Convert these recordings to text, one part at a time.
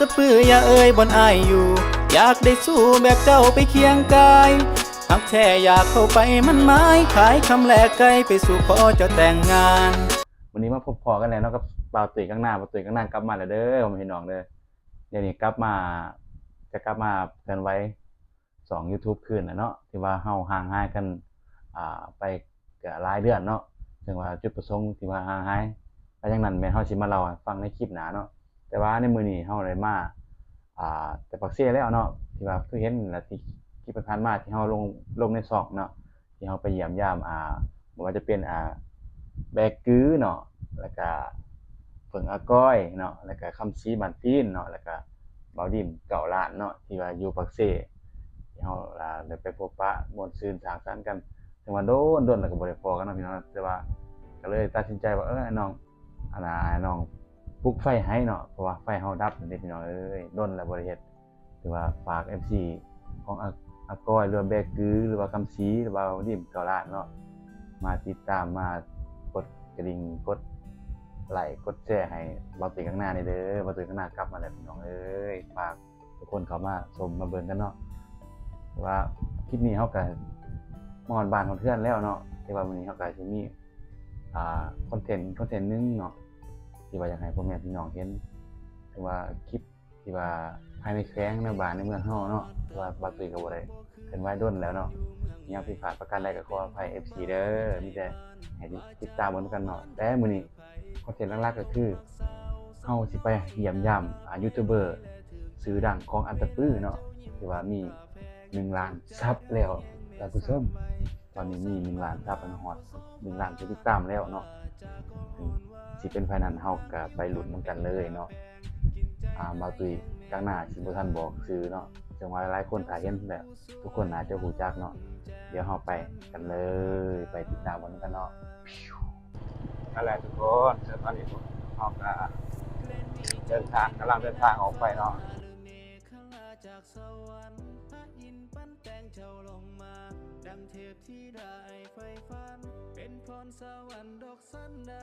ตะปืออย่าเอ่ยบนอายอยู่ อยากได้สู้แบบเจ้าไปเคียงกายหากแท้อยากเข้าไปมันไม้ขายคำแลกไกลไปสู่ขอเจ้าแต่งงาน วันนี้มาพบพอกันแล้วเนาะกับบ่าวตุ๋ยข้างหน้าบ่าวตุ๋ยข้างหน้ากลับมาแล้วเด้อผมเห็นน้องเด้อเดี๋ยวนี้กลับมาจะกลับมาเกินไว้สอง YouTube คืนแล้วเนาะที่ว่าเฮาห่างหายกันอ่าไปก็หลายเดือนเนาะถึงว่าจุดประสงค์ที่ว่าห่างหายไปจังนั้นแม่เฮาสิมาเล่าให้ฟังในคลิปหน้าเนาะ แต่ว่าในมือนี้เฮาได้มาอ่าแต่ปักเสียแล้วเนาะที่ว่าคือเห็นแล้วที่คลิปผ่านมาที่เฮาลงลงในซอกเนาะที่เฮาไปเยี่ยมยามอ่าบ่ว่าจะเป็นอ่าแบกกือเนาะแล้วก็เพิ่งอาก้อยเนาะแล้วก็คำซีบันตีนเนาะแล้วก็เบาดิมเก่าล้านเนาะที่ว่าอยู่ปักเซที่เฮาอ่าได้ไปพบปะมวนซื่นสางสรรค์กันถึงว่าโดนโดนแล้วก็บ่ได้พอกันเนาะพี่น้องแต่ว่าก็เลยตัดสินใจว่าเออไอน้องอันน่ะไอน้อง ปลุกไฟให้เนาะเพราะว่าไฟเฮาดับนั่พี่น้องเอ้ยโดนแล้วบ่ได้เฮ็ดถือว่าฝาก FC ของอาก้อยหรือว่าแบกกือหรือว่าคำซีหรือว่าดิมเกาลานเนาะมาติดตามมากดกระดิ่งกดไลค์กดแชร์ให้บอตุยข้างหน้านี่เด้อบอตุยข้างหน้ากลับมาแล้วพี่น้องเอ้ยฝากทุกคนเข้ามาชมมาเบิ่งกันเนาะว่าคลิปนี้เฮาก็มอนบ้านของเพื่อนแล้วเนาะที่ว่ามื้อนี้เฮาก็สิมีอ่าคอนเทนต์คอนเทนต์นึงเนาะ ที่ว่าอยากให้พ่อแม่พี่น้องเห็นถึงว่าคลิปที่ว่าภายในแข้งในบ้านในเมืองเฮาเนาะที่ว่าบอตุยก็บ่ได้เป็นไว้ด้นแล้วเนาะยังผิดพลาดประการใดก็ขออภัย FC เด้อมีแต่ให้ติดตามเหมือนกันเนาะแต่มื้อนี้คอนเทนต์หลักๆก็คือเฮาสิไปเยี่ยมยามอ่ายูทูบเบอร์ชื่อดังของอันตะปื้อเนาะที่ว่ามี1ล้านซับแล้วท่านผู้ชมตอนนี้มี1ล้านซับอันฮอด1ล้านผู้ติดตามแล้วเนาะ สิเป็นภายนั้นเฮาก็ไปหลุ้นนกันเลยเนาะอ่าบาตุยกลางหน้าสิบ่ทันบอกชื่อเนาะจังว่าหลายคนถ้ายเห็นแล้วทุกคนน่าจะรู้จักเนาะเดี๋ยวเราไปกันเลย ไปติดตามกันกันเนาะนั่นแหละทุกคนเดี๋ยวตอนนี้เราก็เดินทางกำลังเดินทางออกไปเนาะจากสวรรค์พระอินทร์ปั้นแต่งเจ้าลง ดังเทพที่ได้ไฟฟัน เป็นพรสวรรค์ดอกสันใด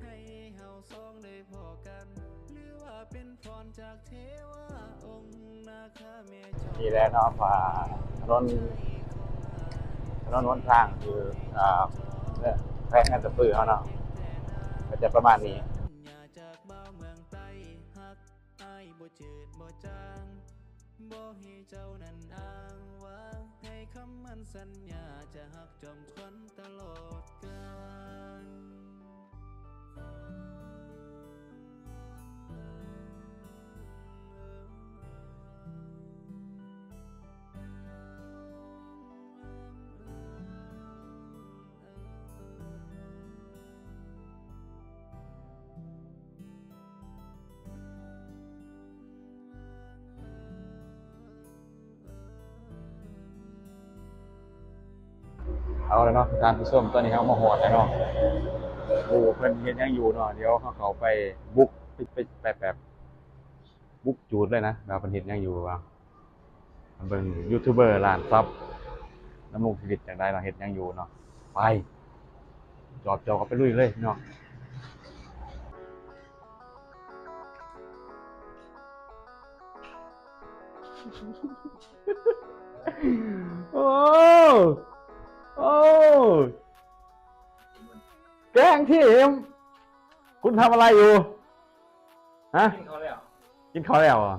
ให้เฮาสองได้พอกัน หรือว่าเป็นพรจากเทวาองค์นาคาเมจอนี่แหละเนาะผ่าถนนถนนหนทางคืออ่าเนี่ยแพร่งกันตะปือเขาเนาะก็จะประมาณนี้ อย่าจากบ้าวเมืองใต้ฮักอายบ่จืดบ่จาง บ่ให้เจ้านั้นอ้างว้างให้คำมันสัญญาจะหักจอมควันตลอดกาล เอาแล้วเนาะการผู้ชมตอนนี้เขามาหอดแล้วเนาะดูเพิ่นเฮ็ดยังอยู่เนาะเดี๋ยวเขาเขาไปบุกไปไปแบบบุกจูดเลยนะว่าเพิ่นเฮ็ดยังอยู่ว่าเบิ่งยูทูบเบอร์ล้านซับน้ำมูกชีวิตจังไดเนาเฮ็ดยังอยู่เนาะไปจอบจอก็ไปลุยเลยเนาะโอ้ โอ้แกล้งที่เอ็มคุณทำอะไรอยู่ ฮะกินเขาแล้วกินข้าวแล้วเหรอะ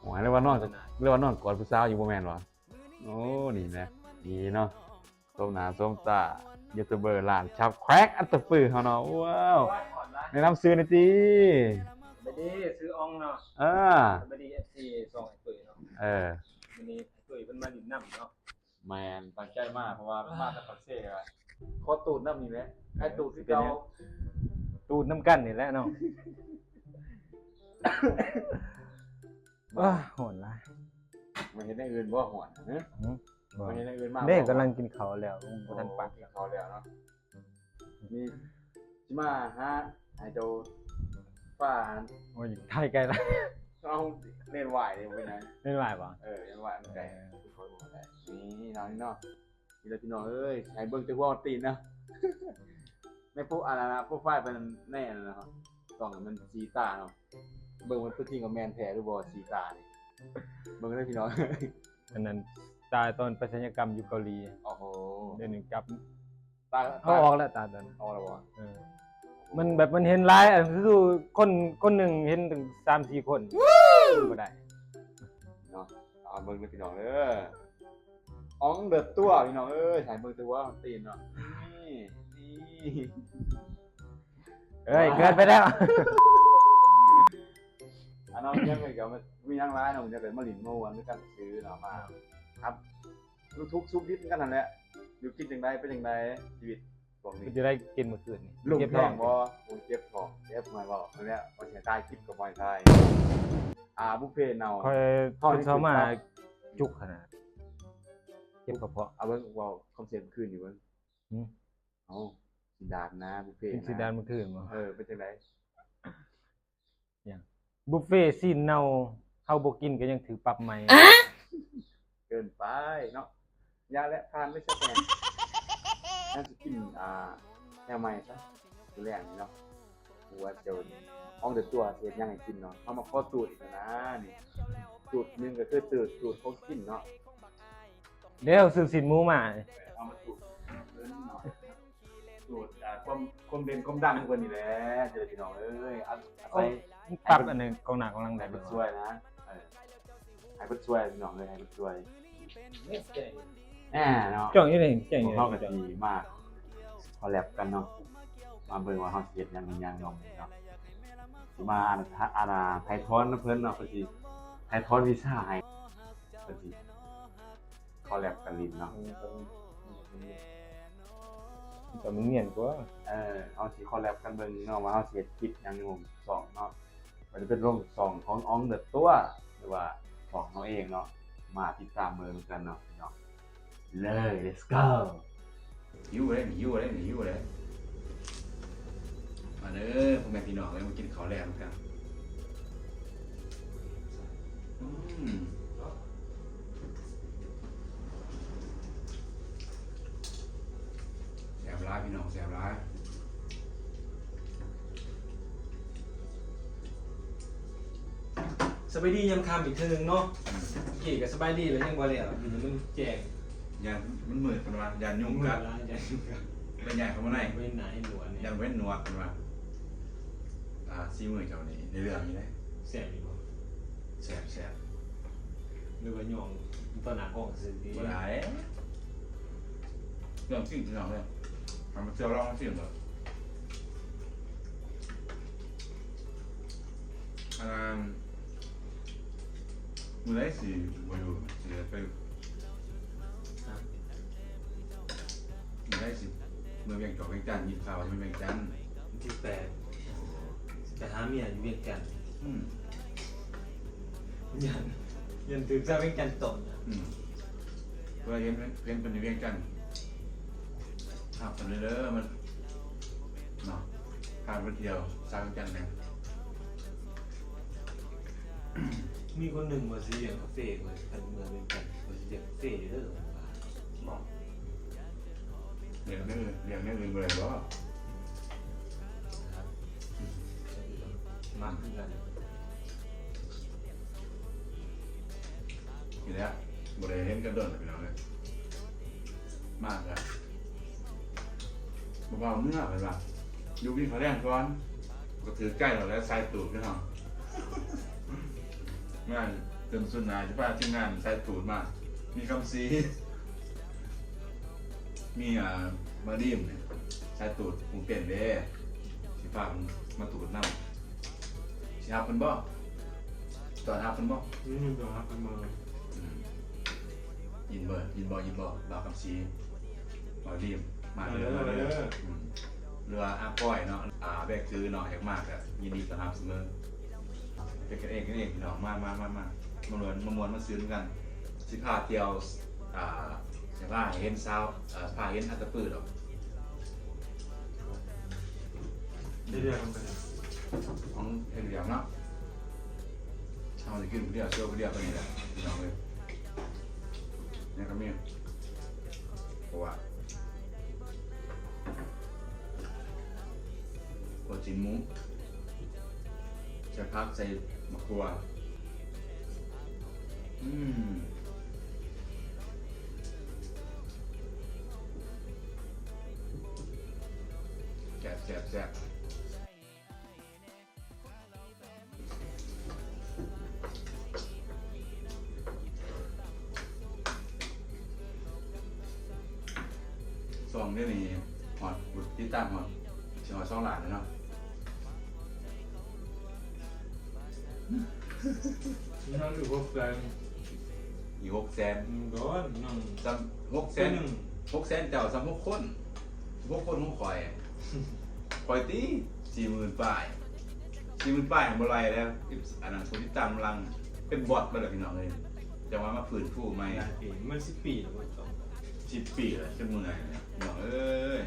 โอ้ยเรียกว่านอนเรียกว่านอนกอดผู้สาวอยู่บ่แม่นวะโอ้ นี่นะดีเนาะส้มหน้าส้มตายูทูบเบอร์ร้านชับแครกอัตตะปือเขาเนาะ ว้าวว่าก่อนละแนะนำซื้อหน่อยจีไปดีซื้ออองเนาะอ่าไปดีเอฟซีส่งไอ้ตุ๋ยเนาะเออวันนี้ไอ้ตุ๋ยเป็นมาดินน้ำเนาะ แมนตั้งใจมากเพราะว่ามาจากปักเซ่อะโคตรตูดน้ำนี่แหละไอ้ตูดที่เป็นเก่าไงตูดน้ำกันนี่แหละเนาะว้าโหดละไม่เห็นอย่างอื่นบ่หวนเนอะไม่เห็นอย่างอื่นมากเด็กกำลังกินเขาวแล้วโอ้บ่ทันปักกินเขาวแล้วเนาะมีจิมาฮะไอ้โจป้าโอ้ยไทยไกลละเอาเล่นไหวเลยไปไหนไม่ไหวปะเออเล่นไหวมันไกล นี่น้องนี่เนาะนี่เราพี่น้องเอ้ยไอ้เบิ้งจะว่าตีนนะไม่พวกอะไรนะพวกฝ้ายเป็นแน่นะครับต้องให้มันสีตาเนาะเบิ่งมันตัวจริงกับแมนแท้หรือบ่สีตานี่เบิ่งได้พี่น้องอันนั้นตายตอนไปศัลยกรรมอยู่เกาหลีโอ้โหเดี๋ยวนี้กลับตาเอาออกแล้วตาตอนนั้นออกแล้วบ่เออมันแบบมันเห็นหลายอันคือคนคนหนึ่งเห็นถึง3-4คนบ่ได้เนาะเอาเบิ่งได้พี่น้องเด้อ อ๋องเดือดตัวพี่น้องเอ้ยถ่ายเบิ่งตัวของตีนเนาะนี่นี่เอ้ยเกินไปแล้วอันน้องยังไงก็มันมียังร้ายน้องจะเป็นมะลินเมื่อวันด้วยกันซื้อเนาะมาครับลูกทุกข์ซุปดิบกันนั่นแหละอยู่กินจังไดเป็นจังไดชีวิตพวกนี้จะได้กินเมื่อคืนนี่ลุงเก็บแพท้องงบ่โอ้ยเจ็บท้องเจ็บมาบ่อันเนี้ยมันสิตายคลิปกับบ่อยตายอ่าบุฟเฟ่ต์เนาคอยท้องเป็นนี่เขามาคือจุกขนาด เจ็บกระเพาะเอาเบิ่งเว้าคอนเซ็ปต์คืนอยู่เบิ่งหืมเอ้าสิดานนะบุฟเฟ่ต์กินนะสีดานเมื่อคืนบ่เออเป็นจังไดบุฟเฟ่ต์ซีนเน่าเฮาบ่กินก็ยังถือปรับใหม่เกินไปเนาะยาและทานไม่ใช่แพงน่าจะกินอ่าแนวใหม่ซะตัวแรกนี่เนาะหัวเจ้าห้องเดือดตัวเฮ็ดยังให้กินเนาะเอามาขอสูตรอีกแล้วนะนี่สูตรหนึงก็คือสูตรสูตรของกินเนาะ เดี๋ยวซื้อสินหมูมาเอามาสูตรเล่นหน่อยสูตรอ่าความความเด่นความดังของคนนี่แหละเจอพี่น้องเอ้ยเอาเอาไปปรับอันหนึงกองหน้ากองหลังได้ให้บ่เพิ่นช่วยนะเออให้เพิ่นช่วยพี่น้องเลยให้เพิ่นช่วยแหน่เนาะจ้องอยู่นี่จ้องอพวยู่กเขาก็ดีมากคอลแลบกันเนาะมาเบิ่งว่าเฮาสิเฮ็ดหยังอีหยังเนาะเนาะสิมาอ่านทะอาณาไทยทอนเพิ่นเนาะเพิ่นสิไทยทอนวีซ่าให้เพิ่นสิค อลแลบกันลินเนาะแต่มันเนียนกว่าเออเอาสิคอลแลบกันเบิ่งเนาะว่าเฮาสิเฮ็ดคลิปหยังอยู่ผมสองเนาะมันจะเป็นร่วมสองของอองเดอะตัวหรือว่าของเราเองเนาะมาติดตามเมืองกันเนาะเนาะเลย let's go หิวเลยหิวเลยหิวเลยมาเด้อพ่อแม่พี่น้องเลยมากินข้าวแลมกันอืม สบายดียามคำอีกเทีนึงเนาะเกี่กับสบายดีแล้วยังบ่แล้วอยู่มันแจกยานมันมืดกันวะยานยุ่งกักันนร้านจะยุ่งกันเป็นใหญ่เข้ามาไหนเว้นไหนหนวดยาเนี่ยนเว้นหนวดกันวะอ่าซีมือเจ้านี่ในเรื่องนี้เลยแสบอยู่บ่แสบแสบหรือว่าหยองตอนหนักออกสื่อดีบ่ได้เรื่องจริงพี่น้องเลยทำมาเที่ยวร้องจริงเหรออ่า มือไรสิมาอยู่สิไปมือไรสิเมืองเวียงจอกเวียงจันทร์ยิบข่าวว่าจะเป็นเวียงจันทร์ที่แปดไปหาเมียอยู่เวียงจันทน์อืมยันยันถึงจะเวียงจันทน์ตนนะอืมเวลาเห็นเห็นเป็นอยู่เวียงจันทร์ขับไปเรื่อยๆมันเนาะพาไปเที่ยวสร้างเวียงจันทร์เนี่ย มีคนหนึ่งมาซื้ออย่างคาเฟ่มาคันเมืองเวียงจันมาซื้ออย่างคาเฟ่เด้อบอกเรียงนี่เรียงนี่ลืมไปเลยว่านะครับมักขึ้นกันอยู่แล้วบริเห็นกันโดนไปแล้วเลยมากอะเบาๆเมื่อไปแบบดูวิ่งเขาแรงก่อนก็ถือใกล้เราแล้วใส่ตูดกันเนาะ งานเติมสุนนายใช่ป่ะที่งานใส่ตูดมามีคำซี มีอ่ามาดิมเนี่ยใส่ตูดผมเปลี่ยนเด้สิพาผมมาตูดนำสิฮับเป็นบ่ตอนฮับเป็นบ่นี่มันเป็นฮับเป็นเมืองอืมยินเบอร์ยินบอยินบอบ่าวคำซีมาดิมมาเลยมาเลยอืมเรืออาก้อยเนาะอ่าแบกซื้อเนาะอยากมากอะยินดีต้อนรับเสมอ เป็นกันเองกันเองพี่น้องมามามามามา มวนมามวนมาซื้อกัน สิพาเที่ยวอ่าสิพางว่าเห็นสาวอ่าพาเห็นอัตตปืดหรอกได้เรียกกันไปเลยของเห็นเดียวเนาะเอาจะกินเดียวเชื่อเดียวไปนี่แหละพี่น้องเลยเนี่ยก็มีเพราะว่าโคจินหมู จะพักใส่มะกรัว อืมแซ่บแซ่บแซ่บซองนี่นี่หอดบุตรที่ตั้งหอดชียงหอดซองหลานเลยเนาะ นั่งอยู่พวกแฟนอีกหกแสนร้อนนั่งซ้ำหกแสเส้นนหนึ่งหกแสนเจ้าซ้ำหกคนหกคนของข่อยข่อยตีสี่หมื่นป้ายสี่หมื่นป้ายของบรายแล้วอันนั้นคนที่ตามกำลังเป็นบอทไปเลยพี่น้องเลยจะว่ามาฝืนผู้ไหมหลายปีมันสิบปีแล้วมันต้องสิบปีเลยจนเมื่อยเนี่ยพี่น้องเอ้ย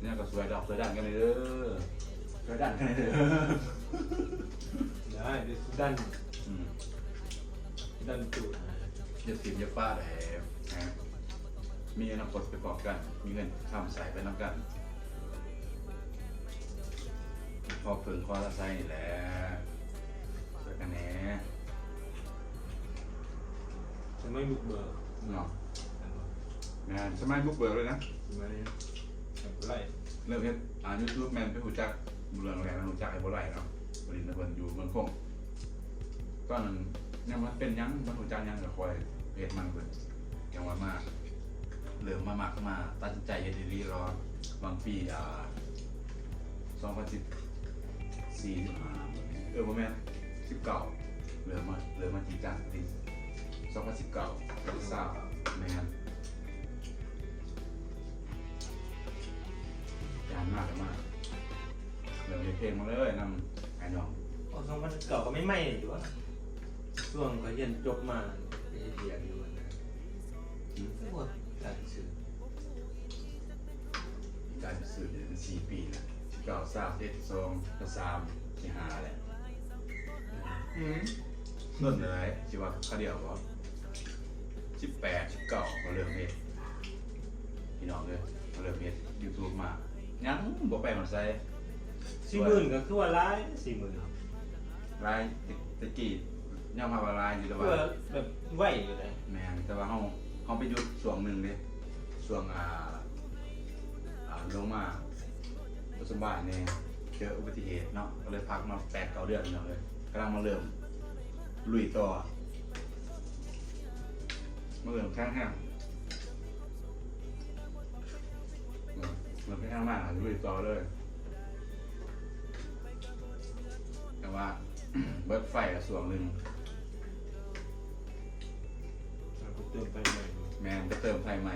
เนี่ยก็สวยดอกสวยดันกันเลยเด้อสวยดันกันเลยเด้อ ได้เดี๋ยวดันอืมดันตูดอย่าติดอย่าป้าแต่นะมีอนาคตไปกอบกัน มีเงินทำใส่ไปน้ำกัน พอฝึกคอละไซนี่แหละเจอกันแหน่จะไม่บุกเบิกเนาะงานสมัยบุกเบิกเลยนะจะไม่แบบไรเริ่มเฮ็ดอ่านยูทูบแมนไปหูจักบุเรืองแรงมันหูจักไอ้บ่ไรเนาะ บริณฑนอยู่เมืองคงตอนนั้นยังมันเป็นยังมันหูจักหยังกับคอยเฮ็ดมันเพิ่นยังว่ามากเริ่มมามากมาตัดสินใจเฮ็ดดีๆรอบางปีอ่า2014 15เออบ่แม่น19เริ่มมาเริ่มมาจริงจังปี2019ปีสามแม่นยานมากมากเริ่มเฮ็ดเพลงมาเลยนำ ไอ้น้องโอ้สองพันเก่าก็ไม่ไหม้อยู่วะช่วงเขาเรียนจบมาไปเรียนอยู่นะไม่หมดการสื่อการสื่อเนี่ยมันสี่ปีแล้วเก้าสามเอ็ดสองก็สามที่ห้าแหละอืมนั่นเลยชิว่าเขาเดียวก็สิบแปดสิบเก้าเขาเริ่มเฮ็ดพี่น้องเลยเขาเริ่มเฮ็ดยูทูบมายังบ่ไปมันใส่ สี่หมื่นก็คือว่าร้ายสี่หมื่นลายตะกี้ย่อมมาว่าลายอยู่แต่คือว่าว่าแบบไหวอยู่เลยแม่นแต่ว่าเฮาเฮาไปหยุดช่วงหนึ่งเด้ช่วงอ่าอ่าลงมาบ่สบายเนี่ยเจออุบัติเหตุเนาะก็เลยพักมาแปดเก้าเดือนเนาะเลยกำลังมาเริ่มลุยต่อมาเริ่มข้างห้างเออเริ่มข้างมากลุยต่อเลย ว่า เบิดไฟกับส่วนหนึ่งเราก็เติมไปใหม่แมนจะเติมไฟใหม่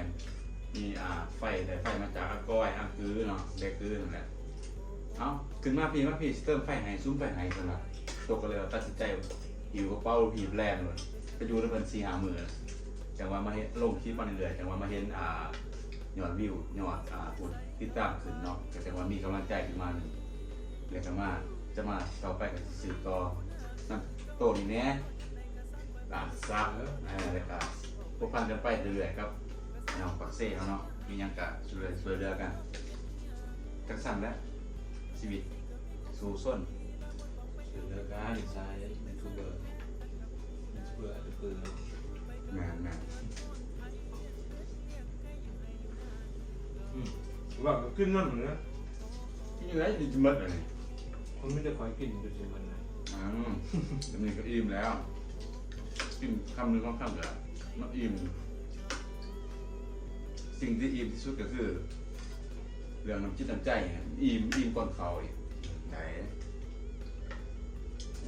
มีอ่าไฟแต่ไฟมาจากอาก้อยอาคือเนาะเด็กคือนั่นแหละเอาขึ้นมาพี่มาพี่สิเติมไฟให้ซุ้มไฟให้สำหรับตกก็เลยตัดสินใจหิวกระเป๋าผีบแรงเลยไปอยู่ในบัญชีหามือจังว่ามาเห็นลงคลิปมาเรื่อยๆจังว่ามาเห็นอ่ายอดวิวยอดอ่าผู้ติดตามขึ้นเนาะก็จังว่ามีกำลังใจขึ้นมาหนึ่งเรียกกันว่า จะมาต่อไปกับสื่อต่อนั่นโตนี่แน่ตามซับเออแล้วก็พวกพันกันไปเรื่อยๆครับน้องปักเซ่เขาเนาะมีหยังกะช่วยช่วยเหลือกันกันสั่นแล้วชีวิตสู่ส้นสื่อเลิกการใช้ยูทูบเบอร์ยูทูบเบอร์ก็คือแม่นแม่นอืมว่าก็ขึ้นนั่นเหมือนกันที่ยังไงจะหมดเลย คนไม่ได้คอยกินอยู่สิมันนะอืมจำนี้ก็อิ่มแล้วอิ่มคำหนึ่งก็คำเดียวมันอิ่ม สิ่งที่อิ่มที่สุดก็คือ เรื่องน้ำจิตน้ำใจเนี่ยอิ่มอิ่มก่อนเขาอีกไหน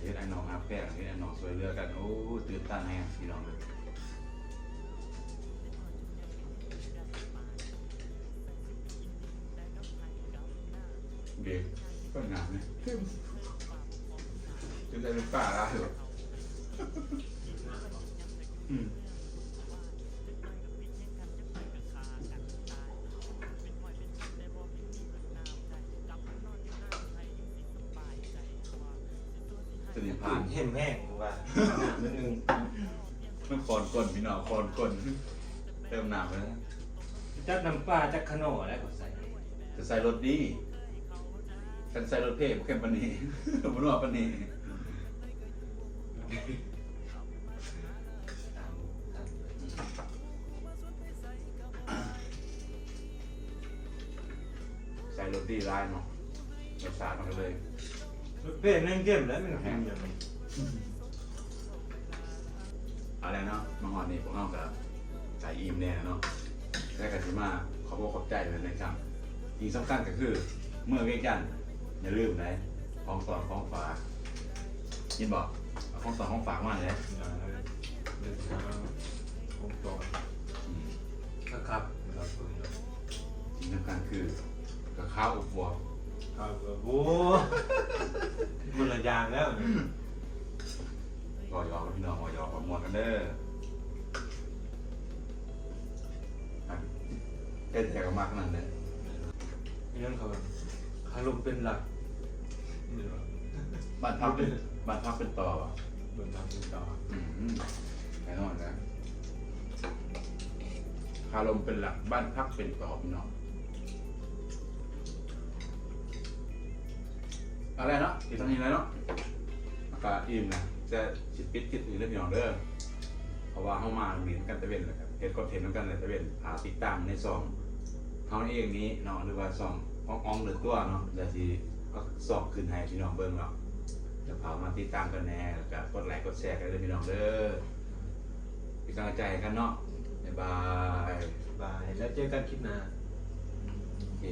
เฮ็ดไอ้น้องฮับแป้งเฮ็ดไอ้น้องสวยเรือกันโอ้ตื่นตันแฮงพี่น้องเลยเด็ก ก็งามเนี่ยจนได้เป็นป่าแล้วเหรออืมจะนี่ผ่านเห็นแห้งว่านิดนึงมันคอนก้นพี่น้องคอนก้นเติมน้ำไปแล้วจักน้ำปลาจักขนอแล้วก็ใส่จะใส่รถดี กันใส่รถเพ่เข้มปานนี้มันว่าปานนี้ตามตามใส่รสดีร้ายเนาะรสชาติมันก็เลยเป็นเล่นเกมแล้วมันแพงอย่างนี้อะไรเนาะมาหอนนี่พวกเรากับใส่อิ่มแน่เนาะได้กันสิมาขอบคุณขอบใจเลยนะครับอีกสำคัญก็คือเมื่อเวียงจันทร์ อย่าลืมนะของต่อของฝากยินบอกเอาของต่อของฝากมาเลยเดินทางองค์กรอืมนะครับครับผมสิ่งสำคัญคือกับข้าวอบฟวงครับโอ้มันละยางแล้วก็ยอกับพี่น้องก็ยอกับมวลกันเด้ออะเต้นแถวมากขนาดนั้นยังเขาคารมเป็นหลัก บ้านพักเป็นบ้านพักเป็นต่อว่ะเดินทางเป็นต่ออืมแน่นอนนะคารมเป็นหลักบ้านพักเป็นต่อพี่น้องอะไรเนาะอีกทางนี้เลยเนาะอากาศอิ่มนะจะชิดปิดคิดถึงเรื่องพี่น้องเด้อเพราะว่าเข้ามาเรียนกันตะเวนเลยครับเฮ็ดคอนเทนต์กันเลยตะเวนหาติดตามในซองเขาเองนี้เนาะหรือว่าซองอ่องอ่องหรือตัวเนาะเดี๋ยวที ก็ซองขึ้นให้พี่น้องเบิ่งเนาะเดี๋ยวพามาติดตามกันแน่แล้วก็กดไลค์กดแชร์กันเลยพี่น้องเด้อเป็นกำลังใจให้กันเนาะบ๊ายบายบายแล้วเจอกันคลิปหน้าโอเค